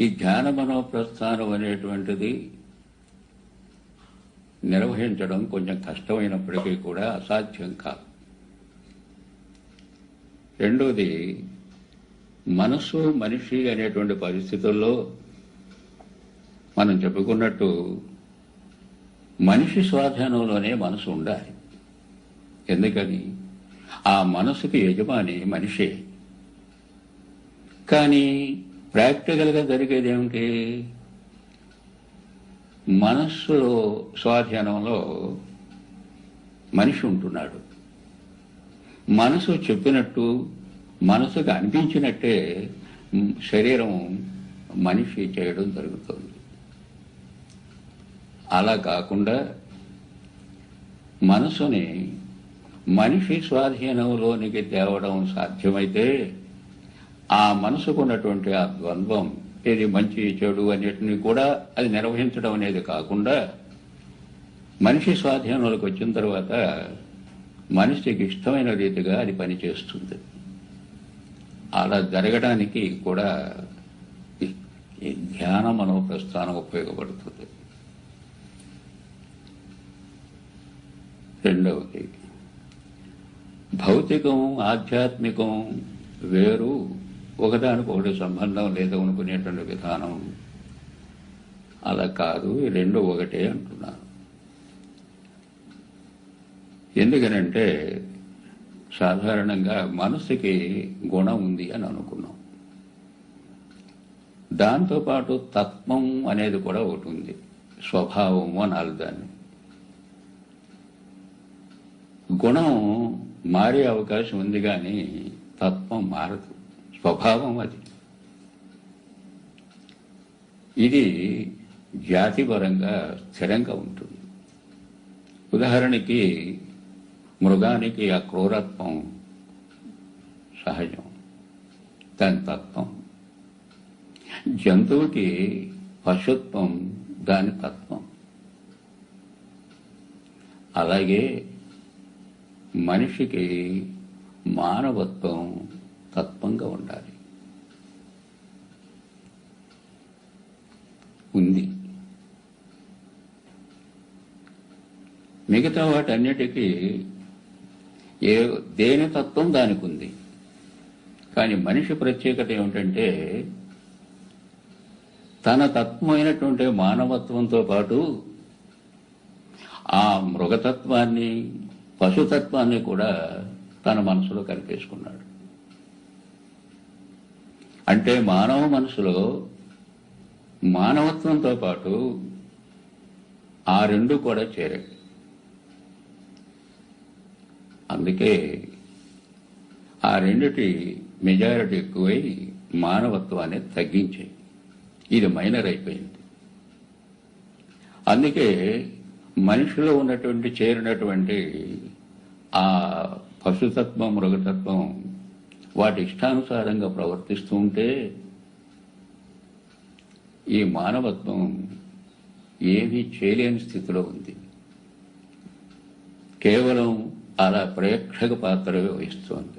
ఈ ధ్యాన మనోప్రస్థానం అనేటువంటిది నిర్వహించడం కొంచెం కష్టమైనప్పటికీ కూడా అసాధ్యం కాదు. రెండోది మనసు మనిషి అనేటువంటి పరిస్థితుల్లో మనం చెప్పుకున్నట్టు మనిషి స్వాధీనంలోనే మనసు ఉండాలి. ఎందుకని? ఆ మనసుకి యజమాని మనిషే. కానీ ప్రాక్టికల్గా జరిగేది ఏమిటి? మనస్సు స్వాధీనంలో మనిషి ఉంటున్నాడు. మనసు చెప్పినట్టు మనసుకు అనిపించినట్టే శరీరం మనిషి చేయడం జరుగుతుంది. అలా కాకుండా మనసుని మనిషి స్వాధీనంలోనికి తేవడం సాధ్యమైతే ఆ మనసుకున్నటువంటి ఆ ద్వంద్వం ఇది మంచి చెడు అనేటిని కూడా అది నిర్వహించడం అనేది కాకుండా మనిషి స్వాధీనంలోకి వచ్చిన తర్వాత మనిషికి ఇష్టమైన రీతిగా అది పనిచేస్తుంది. అలా జరగడానికి కూడా ఈ- ఈ ధ్యాన మనోప్రస్థానం ఉపయోగపడుతుంది. రెండవది భౌతికం ఆధ్యాత్మికం వేరు ఒకదానికొకటి సంబంధం లేదు అనుకునేటువంటి విధానం. అలా కాదు రెండు ఒకటే అంటున్నాను ఎందుకనంటే సాధారణంగా మనసుకి గుణం ఉంది అని అనుకున్నాం. దాంతోపాటు తత్వం అనేది కూడా ఒకటి ఉంది. స్వభావము అనాలి దాన్ని గుణం మారే అవకాశం ఉంది కానీ తత్వం మారదు. స్వభావం అది. ఇది జాతిపరంగా స్థిరంగా ఉంటుంది. ఉదాహరణకి మృగానికి ఆ క్రూరత్వం సహజం దాని తత్వం. జంతువుకి పశుత్వం దాని తత్వం. అలాగే మనిషికి మానవత్వం తత్వంగా ఉండాలి. ఉంది. మిగతా వాటన్నిటికీ ఏ దేని తత్వం దానికి ఉంది కానీ మనిషి ప్రత్యేకత ఏమిటంటే తన తత్వమైనటువంటి మానవత్వంతో పాటు ఆ మృగతత్వాన్ని పశుతత్వాన్ని కూడా తన మనసులో కలిపేసుకున్నాడు అంటే మానవ మనసులో మానవత్వంతో పాటు ఆ రెండు కూడా చేరాయి అందుకే ఆ రెండిటి మెజారిటీ ఎక్కువై మానవత్వాన్ని తగ్గించాయి. ఇది మైనర్ అయిపోయింది. అందుకే మనిషిలో ఉన్నటువంటి చేరినటువంటి ఆ పశుతత్వం మృగతత్వం వాటి ఇష్టానుసారంగా ప్రవర్తిస్తూ ఉంటే ఈ మానవత్వం ఏమీ చేయలేని స్థితిలో ఉంది. కేవలం అలా ప్రేక్షక పాత్రవే వహిస్తోంది.